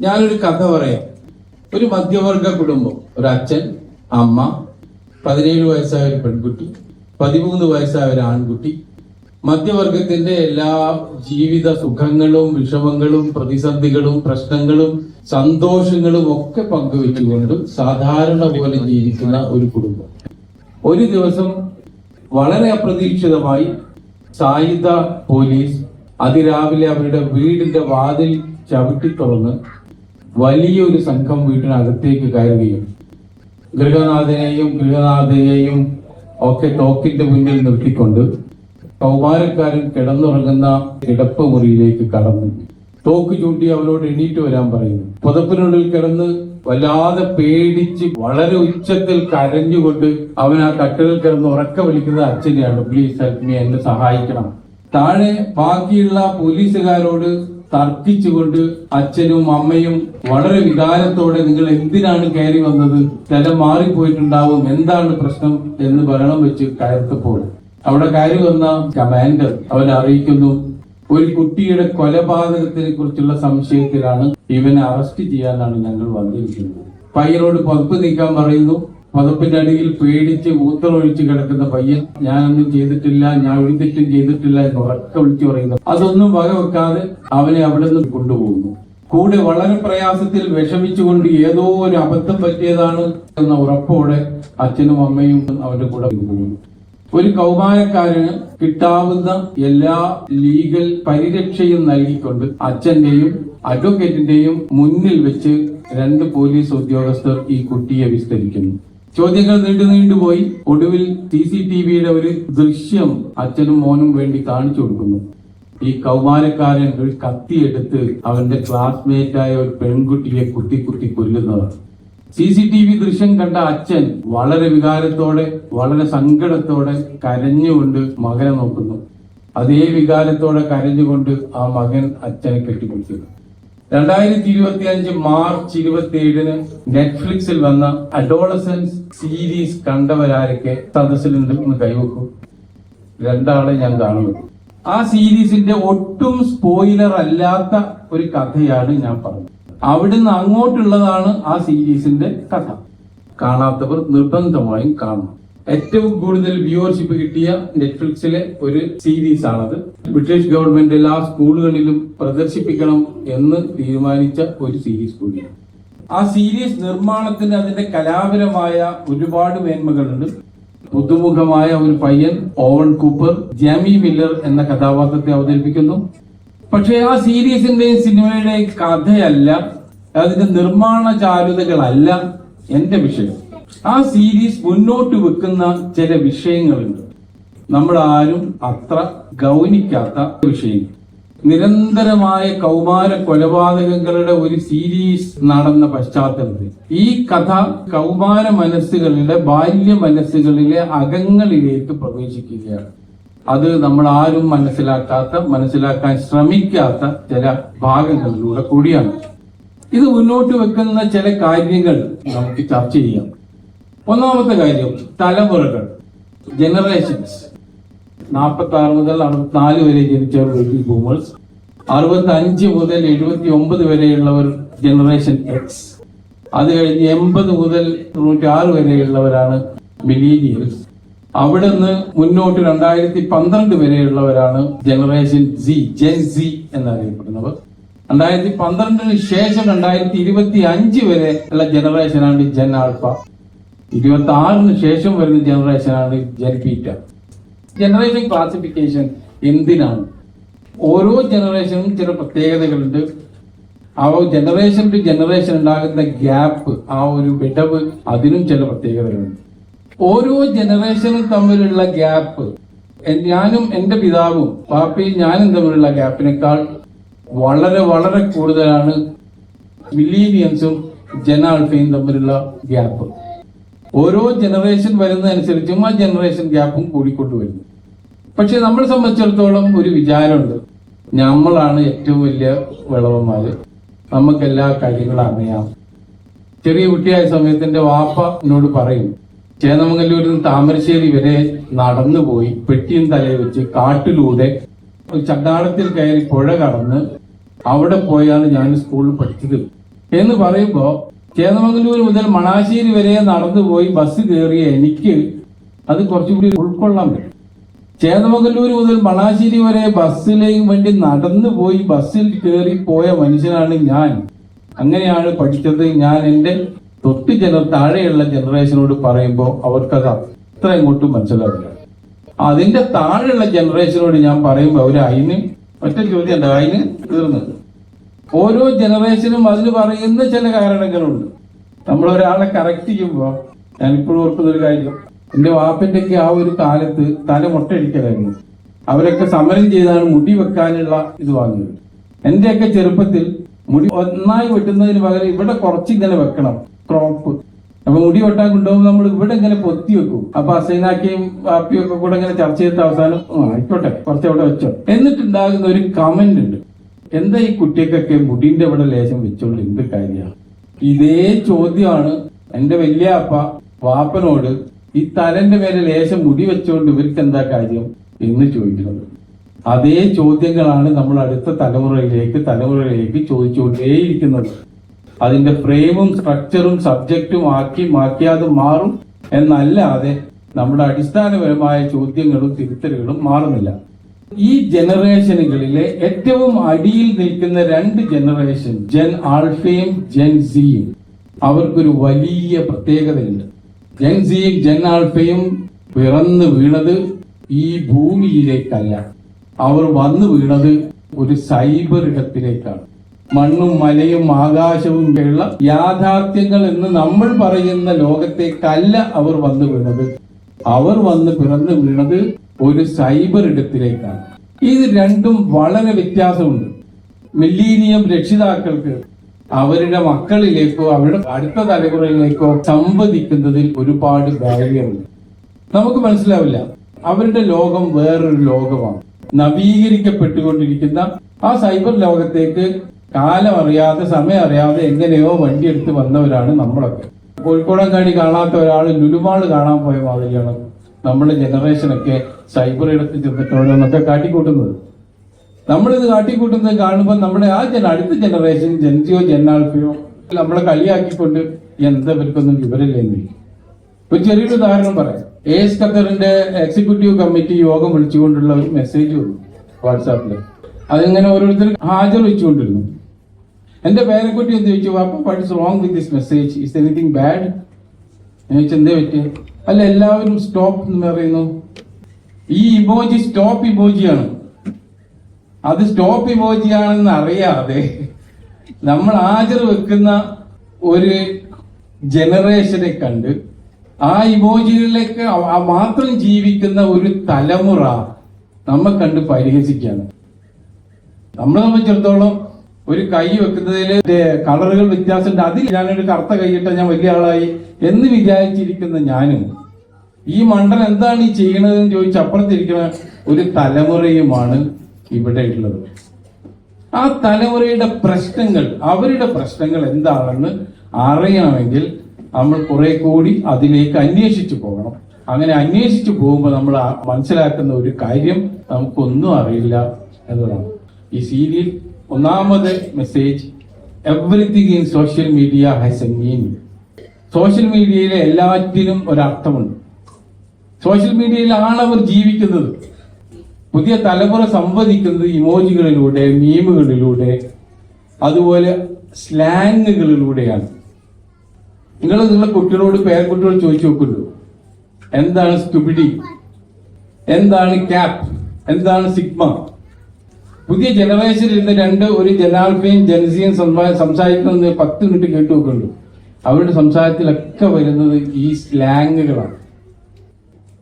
ഞാനൊരു കഥ പറയാം. ഒരു മധ്യവർഗ കുടുംബം ഒരു അച്ഛൻ അമ്മ പതിനേഴ് വയസ്സായ ഒരു പെൺകുട്ടി പതിമൂന്ന് വയസ്സായ ഒരു ആൺകുട്ടി. മധ്യവർഗത്തിന്റെ എല്ലാ ജീവിത സുഖങ്ങളും വിഷമങ്ങളും പ്രതിസന്ധികളും പ്രശ്നങ്ങളും സന്തോഷങ്ങളും ഒക്കെ പങ്കുവെച്ചുകൊണ്ട് സാധാരണ പോലെ ജീവിക്കുന്ന ഒരു കുടുംബം. ഒരു ദിവസം വളരെ അപ്രതീക്ഷിതമായി സായുധ പോലീസ് അതിരാവിലെ അവരുടെ വീടിന്റെ വാതിൽ ചവിട്ടി തുറന്ന് വലിയൊരു സംഘം വീട്ടിനകത്തേക്ക് കയറുകയും ഗൃഹനാഥനെയും ഗൃഹനാഥയെയും ഒക്കെ തോക്കിന്റെ മുന്നിൽ നിർത്തിക്കൊണ്ട് കൗമാരക്കാരൻ കിടന്നുറങ്ങുന്ന കിടപ്പ് മുറിയിലേക്ക് കടന്നു. തോക്ക് ചൂണ്ടി അവളോട് എണീറ്റ് വരാൻ പറയുന്നു. പുതപ്പിനുള്ളിൽ കിടന്ന് വല്ലാതെ പേടിച്ച് വളരെ ഉച്ചത്തിൽ കരഞ്ഞുകൊണ്ട് അവൻ ആ കട്ടിലിൽ കിടന്ന് ഉറക്ക വിളിക്കുന്നത് അച്ഛനെയാണ്. പ്ലീസ് ഹെൽപ്പ് മീ എന്നെ സഹായിക്കണം. താഴെ ബാക്കിയുള്ള പോലീസുകാരോട് തർക്കിച്ചുകൊണ്ട് അച്ഛനും അമ്മയും വളരെ വികാരത്തോടെ നിങ്ങൾ എന്തിനാണ് കയറി വന്നത്? തല മാറിപ്പോയിട്ടുണ്ടാവും. എന്താണ് പ്രശ്നം എന്ന് ഭരണം വെച്ച് കയർത്തപ്പോൾ. അവിടെ കയറി വന്ന കമാൻഡർ അവൻ അറിയിക്കുന്നു. ഒരു കുട്ടിയുടെ കൊലപാതകത്തിനെ കുറിച്ചുള്ള സംശയത്തിലാണ് ഇവനെ അറസ്റ്റ് ചെയ്യാനാണ് ഞങ്ങൾ വന്നിരിക്കുന്നത്. പയ്യനോട് പകുപ്പ് നീക്കാൻ പറയുന്നു. പുതപ്പിന്റെ അടിയിൽ പേടിച്ച് മൂത്രമൊഴിച്ച് കിടക്കുന്ന പയ്യൻ ഞാനൊന്നും ചെയ്തിട്ടില്ല ഞാൻ തെറ്റും ചെയ്തിട്ടില്ല എന്ന് ഉറക്കെ വിളിച്ചു പറയുന്നു. അതൊന്നും വകവെക്കാതെ അവനെ അവിടെ നിന്ന് കൊണ്ടുപോകുന്നു. കൂടെ വളരെ പ്രയാസത്തിൽ വിഷമിച്ചുകൊണ്ട് ഏതോ ഒരു അബദ്ധം പറ്റിയതാണ് എന്ന ഉറപ്പോടെ അച്ഛനും അമ്മയും അവന്റെ കൂടെ പോകുന്നു. ഒരു കൗമാരക്കാരന് കിട്ടാവുന്ന എല്ലാ ലീഗൽ പരിരക്ഷയും നൽകിക്കൊണ്ട് അച്ഛന്റെയും അഡ്വക്കേറ്റിന്റെയും മുന്നിൽ വെച്ച് രണ്ട് പോലീസ് ഉദ്യോഗസ്ഥർ ഈ കുട്ടിയെ വിസ്തരിക്കുന്നു. ചോദ്യങ്ങൾ നീണ്ടു നീണ്ടുപോയി ഒടുവിൽ സി സി ടി വിയുടെ ഒരു ദൃശ്യം അച്ഛനും മോനും വേണ്ടി കാണിച്ചു കൊടുക്കുന്നു. ഈ കൗമാരക്കാരൻ ഒരു കത്തിയെടുത്ത് അവന്റെ ക്ലാസ്മേറ്റ് ആയ ഒരു പെൺകുട്ടിയെ കുത്തി കുത്തി കൊല്ലുന്നതാണ്. സി സി ടി വി ദൃശ്യം കണ്ട അച്ഛൻ വളരെ വികാരത്തോടെ വളരെ സങ്കടത്തോടെ കരഞ്ഞുകൊണ്ട് മകനെ നോക്കുന്നു. അതേ വികാരത്തോടെ കരഞ്ഞുകൊണ്ട് ആ മകൻ അച്ഛനെ കെട്ടിപ്പിടിക്കുന്നു. രണ്ടായിരത്തി ഇരുപത്തി അഞ്ച് മാർച്ച് ഇരുപത്തി ഏഴിന് നെറ്റ്ഫ്ലിക്സിൽ വന്ന അഡോളസൻസ് സീരീസ് കണ്ടവരാരൊക്കെ സദസ്സിൽ നിന്ന് കൈവക്കും. രണ്ടാളെ ഞാൻ കാണുന്നത് ആ സീരീസിന്റെ ഒട്ടും സ്പോയിലർ അല്ലാത്ത ഒരു കഥയാണ് ഞാൻ പറഞ്ഞത്. അവിടുന്ന് അങ്ങോട്ടുള്ളതാണ് ആ സീരീസിന്റെ കഥ. കാണാത്തവർ നിർബന്ധമായും കാണണം. ഏറ്റവും കൂടുതൽ വ്യൂവർഷിപ്പ് കിട്ടിയ നെറ്റ്ഫ്ലിക്സിലെ ഒരു സീരീസ് ആണത്. ബ്രിട്ടീഷ് ഗവൺമെന്റ് എല്ലാ സ്കൂളുകളിലും പ്രദർശിപ്പിക്കണം എന്ന് തീരുമാനിച്ച ഒരു സീരീസ് കൂടിയാണ്. ആ സീരീസ് നിർമ്മാണത്തിന് അതിന്റെ കലാപരമായ ഒരുപാട് മേന്മകളുണ്ട്. പുതുമുഖമായ ഒരു പയ്യൻ ഓവൻ കൂപ്പർ ജാമി മില്ലർ എന്ന കഥാപാത്രത്തെ അവതരിപ്പിക്കുന്നു. പക്ഷേ ആ സീരീസിന്റെയും സിനിമയുടെയും കഥയല്ല അതിന്റെ നിർമ്മാണ ചാരുതകളല്ല എന്റെ വിഷയം. ആ സീരീസ് മുന്നോട്ട് വെക്കുന്ന ചില വിഷയങ്ങളുണ്ട്. നമ്മൾ ആരും അത്ര ഗൗനിക്കാത്ത വിഷയങ്ങൾ നിരന്തരമായ കൗമാര കൊലപാതകങ്ങളുടെ ഒരു സീരീസ് നടന്ന പശ്ചാത്തലത്തിൽ. ഈ കഥ കൗമാര മനസ്സുകളിലെ ബാല്യ മനസ്സുകളിലെ അകങ്ങളിലേക്ക് പ്രവേശിക്കുകയാണ്. അത് നമ്മൾ ആരും മനസ്സിലാക്കാത്ത മനസ്സിലാക്കാൻ ശ്രമിക്കാത്ത ചില ഭാഗങ്ങളിലൂടെ കൂടിയാണ്. ഇത് മുന്നോട്ട് വെക്കുന്ന ചില കാര്യങ്ങൾ നമുക്ക് ചർച്ച ചെയ്യാം. ഒന്നാമത്തെ കാര്യം തലമുറകൾ. ജനറേഷൻസ് നാൽപ്പത്തി ആറ് മുതൽ അറുപത്തിനാല് വരെ ജനിച്ചവർ ബേബി ബൂമേഴ്സ് അറുപത്തി അഞ്ച് മുതൽ എഴുപത്തി ഒമ്പത് വരെയുള്ളവർ ജനറേഷൻ എക്സ് അത് കഴിഞ്ഞ് എൺപത് മുതൽ തൊണ്ണൂറ്റി ആറ് വരെയുള്ളവരാണ് മിലീനിയൽസ് അവിടെ നിന്ന് മുന്നോട്ട് രണ്ടായിരത്തി പന്ത്രണ്ട് വരെയുള്ളവരാണ് ജനറേഷൻ സി ജെൻ സി എന്നറിയപ്പെടുന്നവർ. രണ്ടായിരത്തി പന്ത്രണ്ടിന് ശേഷം രണ്ടായിരത്തി ഇരുപത്തി അഞ്ച് വരെ ഉള്ള ജനറേഷനാണ് ജെൻ ആൽഫ ഇരുപത്തി ആറിന് ശേഷം വരുന്ന ജനറേഷനാണ് ജെൻ പീറ്റ ജനറേഷൻ ക്ലാസിഫിക്കേഷൻ എന്തിനാണ്? ഓരോ ജനറേഷനും ചില പ്രത്യേകതകളുണ്ട്. ആ ജനറേഷൻ ടു ജനറേഷൻ ഉണ്ടാകുന്ന ഗ്യാപ്പ് ആ ഒരു വിടവ് അതിനും ചില പ്രത്യേകതകളുണ്ട്. ഓരോ ജനറേഷനും തമ്മിലുള്ള ഗ്യാപ്പ് ഞാനും എന്റെ പിതാവും പാപ്പയും ഞാനും തമ്മിലുള്ള ഗ്യാപ്പിനേക്കാൾ വളരെ വളരെ കൂടുതലാണ് മില്ലീനിയൻസും ജനാൾഫയും തമ്മിലുള്ള ഗ്യാപ്പ് ഓരോ ജനറേഷൻ വരുന്നതനുസരിച്ചും ആ ജനറേഷൻ ഗ്യാപ്പും കൂടിക്കൊണ്ട് വരുന്നു. പക്ഷെ നമ്മളെ സംബന്ധിച്ചിടത്തോളം ഒരു വിചാരമുണ്ട്. നമ്മളാണ് ഏറ്റവും വലിയ വിളവന്മാര്. നമുക്ക് എല്ലാ കാര്യങ്ങളും അറിയാം. ചെറിയ കുട്ടിയായ സമയത്തിന്റെ വാപ്പ എന്നോട് പറയും ചേന്നമംഗല്ലൂരിൽ നിന്ന് താമരശ്ശേരി വരെ നടന്നു പോയി പെട്ടിയും തലയിൽ വെച്ച് കാട്ടിലൂടെ ഒരു ചണ്ടാളത്തിൽ കയറി പുഴ കടന്ന് അവിടെ പോയാണ് ഞാൻ സ്കൂളിൽ പഠിച്ചത്. എന്ന് പറയുമ്പോ ചേന്നമംഗലൂർ മുതൽ മണാശ്ശേരി വരെ നടന്നു പോയി ബസ് കയറിയ എനിക്ക് അത് കുറച്ചുകൂടി ഉൾക്കൊള്ളാൻ പറ്റും. ചേന്നമംഗലൂർ മുതൽ മണാശ്ശേരി വരെ ബസ്സിലേക്ക് വേണ്ടി നടന്നു പോയി ബസ്സിൽ കയറി പോയ മനുഷ്യനാണ് ഞാൻ. അങ്ങനെയാണ് പഠിച്ചത്. ഞാൻ എന്റെ തൊട്ട് ജന താഴെയുള്ള ജനറേഷനോട് പറയുമ്പോൾ അവർക്കത് അത്ര ഇങ്ങോട്ടും മനസ്സിലാവില്ല. അതിന്റെ താഴെയുള്ള ജനറേഷനോട് ഞാൻ പറയുമ്പോൾ അവർ അതിന് ഒറ്റ ചോദ്യം ഉണ്ട് അതിന് തീർന്നത്. ഓരോ ജനറേഷനും അതിന് പറയുന്ന ചില കാരണങ്ങളുണ്ട്. നമ്മൾ ഒരാളെ കറക്റ്റ് ചെയ്യുമ്പോൾ ഓർക്കുന്ന ഒരു കാര്യം. എന്റെ വാപ്പന്റെ ഒക്കെ ആ ഒരു കാലത്ത് തല മുട്ടയടിക്കലായിരുന്നു. അവരൊക്കെ സമരം ചെയ്താണ് മുടി വെക്കാനുള്ള ഇത് വാങ്ങിയത്. എന്റെയൊക്കെ ചെറുപ്പത്തിൽ മുടി ഒന്നായി വെട്ടുന്നതിന് പകരം ഇവിടെ കുറച്ച് ഇങ്ങനെ വെക്കണം ക്രോപ്പ് അപ്പൊ മുടി വെട്ടാൻ കൊണ്ടുപോകുമ്പോൾ നമ്മൾ ഇവിടെ ഇങ്ങനെ പൊത്തി വെക്കും. അപ്പൊ അസൈനാക്കിയും വാപ്പിയൊക്കെ കൂടെ ഇങ്ങനെ ചർച്ച ചെയ്ത അവസാനം ആയിക്കോട്ടെ കുറച്ച് അവിടെ വെച്ചോ. എന്നിട്ടുണ്ടാകുന്ന ഒരു കമന്റ് ഉണ്ട്. എന്താ ഈ കുട്ടിക്കൊക്കെ മുടിന്റെ ഇവിടെ ലേശം വെച്ചോണ്ട് എന്ത് കാര്യമാണ് ഇതേ ചോദ്യമാണ് എന്റെ വലിയ അപ്പ വാപ്പനോട് ഈ തലന്റെ മേലെ ലേശം മുടി വെച്ചോണ്ട് ഇവർക്ക് എന്താ കാര്യം എന്ന് ചോദിക്കുന്നത്. അതേ ചോദ്യങ്ങളാണ് നമ്മൾ അടുത്ത തലമുറയിലേക്ക് തലമുറയിലേക്ക് ചോദിച്ചുകൊണ്ടേയിരിക്കുന്നത്. അതിന്റെ ഫ്രെയിമും സ്ട്രക്ചറും സബ്ജക്റ്റും ആക്കി മാറ്റിയാതെ മാറും. എന്നല്ലാതെ നമ്മുടെ അടിസ്ഥാനപരമായ ചോദ്യങ്ങളും തിരുത്തലുകളും മാറുന്നില്ല. ഈ ജനറേഷനുകളിലെ ഏറ്റവും അടിയിൽ നിൽക്കുന്ന രണ്ട് ജനറേഷൻ ജെൻ ആൽഫയും ജെൻ സിയും അവർക്കൊരു വലിയ പ്രത്യേകതയുണ്ട്. ജെൻ സിയും ജെൻ ആൾഫയും പിറന്നു വീണത് ഈ ഭൂമിയിലേക്കല്ല. അവർ വന്നു വീണത് ഒരു സൈബർ ഇടത്തിലേക്കാണ്. മണ്ണും മലയും ആകാശവും ഉള്ള യാഥാർത്ഥ്യങ്ങൾ എന്ന് നമ്മൾ പറയുന്ന ലോകത്തേക്കല്ല അവർ വന്നു വീണത്. അവർ വന്ന് പിറന്നു വീണത് ഒരു സൈബർ ഇടത്തിലേക്കാണ്. ഇത് രണ്ടും വളരെ വ്യത്യാസമുണ്ട്. മില്ലീനിയം രക്ഷിതാക്കൾക്ക് അവരുടെ മക്കളിലേക്കോ അവരുടെ അടുത്ത തലമുറയിലേക്കോ സംവദിക്കുന്നതിൽ ഒരുപാട് ബാരിയറുണ്ട് നമുക്ക് മനസ്സിലാവില്ല. അവരുടെ ലോകം വേറൊരു ലോകമാണ്. നവീകരിക്കപ്പെട്ടുകൊണ്ടിരിക്കുന്ന ആ സൈബർ ലോകത്തേക്ക് കാലം അറിയാതെ സമയം അറിയാതെ എങ്ങനെയോ വണ്ടി എടുത്ത് വന്നവരാണ് നമ്മളൊക്കെ. കോഴിക്കോടങ്കാടി കാണാത്ത ഒരാൾ ലുലുമാൾ കാണാൻ പോയ മാതിരിയാണ് നമ്മുടെ ജനറേഷനൊക്കെ സൈബർ ഇടത്ത് ചെന്നിട്ട് ഓരോന്നൊക്കെ കാട്ടിക്കൂട്ടുന്നത്. നമ്മളിത് കാട്ടിക്കൂട്ടുന്നത് കാണുമ്പോൾ നമ്മുടെ ആ ജന അടുത്ത ജനറേഷൻ ജൻസിയോ ജെന്നാൽഫയോ നമ്മളെ കളിയാക്കിക്കൊണ്ട് എന്താ ഇവർക്കൊന്നും വിവരമില്ലെന്ന്. ഒരു ചെറിയൊരു ഉദാഹരണം പറയാം. എ എസ് ഖത്തറിന്റെ എക്സിക്യൂട്ടീവ് കമ്മിറ്റി യോഗം വിളിച്ചുകൊണ്ടുള്ള ഒരു മെസ്സേജ് വന്നു വാട്സാപ്പിൽ. അതിങ്ങനെ ഓരോരുത്തർ ഹാജർ വെച്ചുകൊണ്ടിരുന്നു. എന്റെ പേരക്കുട്ടി എന്ത് ചോദിച്ചു? അപ്പൊ what is wrong with this message is anything bad ഞാൻ ചോദിച്ചു എന്തേ പറ്റി അല്ല എല്ലാവരും സ്റ്റോപ്പ് എന്ന് പറയുന്നു. ഈ ഇമോജി സ്റ്റോപ്പ് ഇമോജിയാണ് അത് സ്റ്റോപ്പ് ഇമോജി ആണെന്ന് അറിയാതെ നമ്മൾ ആചർ വെക്കുന്ന ഒരു ജനറേഷനെ കണ്ട് ആ ഇമോജികളിലേക്ക് മാത്രം ജീവിക്കുന്ന ഒരു തലമുറ നമ്മെ കണ്ട് പരിഹസിക്കുകയാണ്. നമ്മളെ സംബന്ധിച്ചിടത്തോളം ഒരു കൈ വെക്കുന്നതിൽ കളറുകൾ വ്യത്യാസമുണ്ട്. അതിൽ ഞാനൊരു കറുത്ത കൈയിട്ട ഞാൻ വലിയ ആളായി എന്ന് വിചാരിച്ചിരിക്കുന്ന ഞാനും. ഈ മണ്ഡലം എന്താണ് ഈ ചെയ്യണതെന്ന് ചോദിച്ച് അപ്പുറത്തിരിക്കുന്ന ഒരു തലമുറയുമാണ് ഇവിടെ ഉള്ളത്. ആ തലമുറയുടെ പ്രശ്നങ്ങൾ അവരുടെ പ്രശ്നങ്ങൾ എന്താണെന്ന് അറിയണമെങ്കിൽ നമ്മൾ കുറെ കൂടി അതിലേക്ക് അന്വേഷിച്ചു പോകണം. അങ്ങനെ അന്വേഷിച്ചു പോകുമ്പോൾ നമ്മൾ മനസ്സിലാക്കുന്ന ഒരു കാര്യം നമുക്കൊന്നും അറിയില്ല എന്നതാണ്. ഈ സീരിയൽ ഒന്നാമത് message everything in social media has a meaning social മീഡിയയിലെ എല്ലാറ്റിനും ഒരർത്ഥമുണ്ട്. സോഷ്യൽ മീഡിയയിലാണ് അവർ ജീവിക്കുന്നത്. പുതിയ തലമുറ സംവദിക്കുന്നത് ഇമോജികളിലൂടെ മീമുകളിലൂടെ അതുപോലെ സ്ലാങ്ങുകളിലൂടെയാണ് നിങ്ങൾ നിങ്ങളെ കുട്ടികളോട് പേരക്കുട്ടികളോട് ചോദിച്ചു നോക്കുള്ളൂ എന്താണ് സ്റ്റുബിഡി എന്താണ് ക്യാപ് എന്താണ് സിഗ്മ പുതിയ ജനറേഷനിൽ ഇരുന്ന് രണ്ട് ഒരു ജനാൽഫയും ജനസിയും സംസാരിക്കുന്നത് പത്ത് മിനിറ്റ് കേട്ടു നോക്കുന്നുള്ളൂ അവരുടെ സംസാരത്തിലൊക്കെ വരുന്നത് ഈ സ്ലാങ്ങുകളാണ്.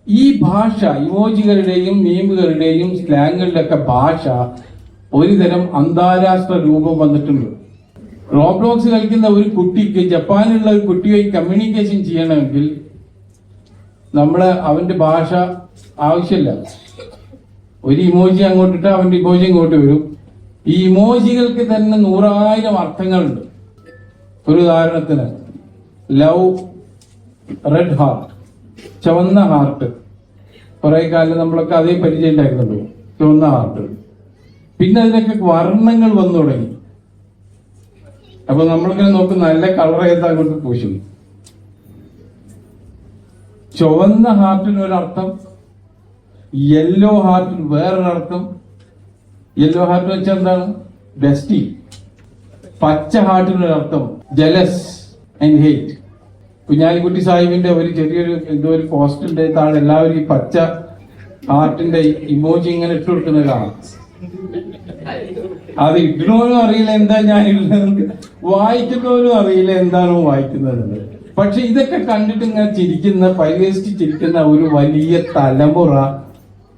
ഈ ഭാഷ ഇമോജികളുടെയും മീമുകളുടെയും സ്ലാങ്ങുകളുടെ ഒക്കെ ഭാഷ ഒരുതരം അന്താരാഷ്ട്ര രൂപം വന്നിട്ടുണ്ട്. റോബ്ലോക്സ് കളിക്കുന്ന ഒരു കുട്ടിക്ക് ജപ്പാനിലുള്ള ഒരു കുട്ടിയുമായി കമ്മ്യൂണിക്കേഷൻ ചെയ്യണമെങ്കിൽ നമ്മൾ അവന്റെ ഭാഷ ആവശ്യമില്ല. ഒരു ഇമോജി അങ്ങോട്ട് അങ്ങോട്ടിട്ട് അവന്റെ ഇമോജി ഇങ്ങോട്ട് വരും. ഈ ഇമോജികൾക്ക് തന്നെ നൂറായിരം അർത്ഥങ്ങളുണ്ട്. ഒരു ഉദാഹരണത്തിന് ലവ് റെഡ് ഹാർട്ട് ചുവന്ന ഹാർട്ട്. കുറെ കാലം നമ്മളൊക്കെ അതേ പരിചയം ഉണ്ടായിരുന്നുള്ളൂ ചുവന്ന ഹാർട്ട്. പിന്നെ അതിനൊക്കെ വർണങ്ങൾ വന്നു തുടങ്ങി. അപ്പൊ നമ്മളിങ്ങനെ നോക്കും നല്ല കളർ ഏതാ അങ്ങോട്ട് പൂശും. ചുവന്ന ഹാർട്ടിന് ഒരർത്ഥം യെല്ലോ ഹാർട്ടിന് വേറൊരർത്ഥം. യെല്ലോ ഹാർട്ട് വെച്ചാൽ എന്താണ്? ഡസ്റ്റി പച്ച ഹാർട്ടിനൊരർത്ഥം ജലസ് ആൻഡ് ഹേറ്റ് കുഞ്ഞാലിക്കുട്ടി സാഹിബിന്റെ ഒരു ചെറിയൊരു എന്തോ ഒരു പോസ്റ്റിന്റെ താഴെ എല്ലാവരും ഈ പച്ച ഹാർട്ടിന്റെ ഇമോജി ഇങ്ങനെ ഇട്ട് കൊടുക്കുന്നത് കാണാം. അത് ഇടണോനും അറിയില്ല എന്താ ഞാൻ വായിക്കുന്നവരും അറിയില്ല എന്താണോ വായിക്കുന്നത് പക്ഷെ ഇതൊക്കെ കണ്ടിട്ട് ഇങ്ങനെ ചിരിക്കുന്ന പരിഹസിച്ച് ചിരിക്കുന്ന ഒരു വലിയ തലമുറ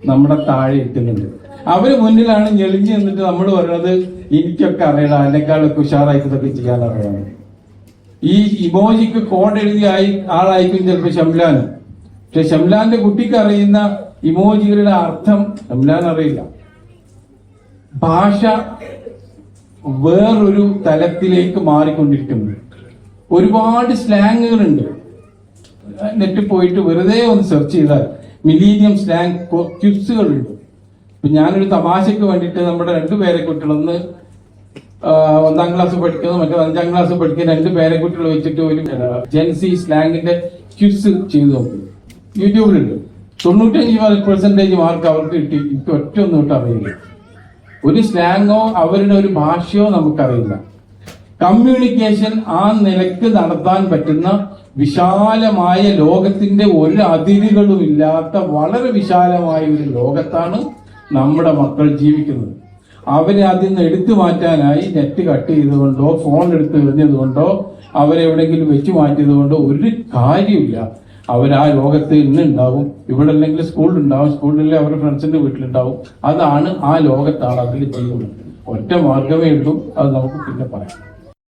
നമ്മുടെ താഴെ എത്തുന്നുണ്ട് അവർ മുന്നിലാണ് ഞെളിഞ്ഞു നിന്നിട്ട് നമ്മൾ പറയുന്നത് എനിക്കൊക്കെ അറിയണം എന്നെക്കാളൊക്കെ ഉഷാറായിട്ട് ഇതൊക്കെ ചെയ്യാൻ അറിയണം. ഈ ഇമോജിക്ക് കോഡ് എഴുതിയ ആയി- ആളായിരിക്കും ചിലപ്പോൾ ഷംലാൻ. പക്ഷെ ഷംലാന്റെ കുട്ടിക്ക് അറിയുന്ന ഇമോജികളുടെ അർത്ഥം ഷംലാൻ അറിയില്ല. ഭാഷ വേറൊരു തലത്തിലേക്ക് മാറിക്കൊണ്ടിരിക്കുന്നു. ഒരുപാട് സ്ലാങ്ങുകളുണ്ട്. നെറ്റ് പോയിട്ട് വെറുതെ ഒന്ന് സെർച്ച് ചെയ്താൽ മിലീനിയം സ്ലാങ് ക്യുസുകളുണ്ട് ഇപ്പൊ ഞാനൊരു തമാശയ്ക്ക് വേണ്ടിയിട്ട് നമ്മുടെ രണ്ടുപേരെ കുട്ടികളൊന്ന് ആ, ഒന്നാം ക്ലാസ് പഠിക്കുന്ന മറ്റേ അഞ്ചാം ക്ലാസ് പഠിക്കുന്ന രണ്ട് പേരെ കുട്ടികൾ വെച്ചിട്ട് ഒരു ജെൻസി സ്ലാങ്ങിന്റെ ക്യുസ് ചെയ്തു നോക്കി. യൂട്യൂബിലുണ്ട്. തൊണ്ണൂറ്റഞ്ച് പെർസെന്റേജ് മാർക്ക് അവർക്ക് കിട്ടി. എനിക്ക് ഒറ്റ ഒന്നും അറിയില്ല. ഒരു സ്ലാങ്ങോ അവരുടെ ഒരു ഭാഷയോ നമുക്കറിയില്ല. കമ്മ്യൂണിക്കേഷൻ ആ നിലയ്ക്ക് നടത്താൻ പറ്റുന്ന വിശാലമായ ലോകത്തിന്റെ ഒരു അതിരുകളും ഇല്ലാത്ത വളരെ വിശാലമായ ഒരു ലോകത്താണ് നമ്മുടെ മക്കൾ ജീവിക്കുന്നത്. അവരെ അതിൽ നിന്ന് എടുത്തു മാറ്റാനായി നെറ്റ് കട്ട് ചെയ്തുകൊണ്ടോ ഫോൺ എടുത്ത് എറിഞ്ഞതുകൊണ്ടോ അവരെവിടെങ്കിലും വെച്ച് മാറ്റിയത് കൊണ്ടോ ഒരു കാര്യമില്ല അവർ ആ ലോകത്ത് ഇന്ന് ഉണ്ടാവും. ഇവിടെ അല്ലെങ്കിൽ സ്കൂളിൽ ഉണ്ടാവും. സ്കൂളിൽ അവരുടെ ഫ്രണ്ട്സിന്റെ വീട്ടിലുണ്ടാവും. അതാണ് ആ ലോകത്താണ് അതിൽ ചെയ്യുന്നത് ഒറ്റ മാർഗമേ ഉള്ളൂ. അത് നമുക്ക് പിന്നെ പറയാം.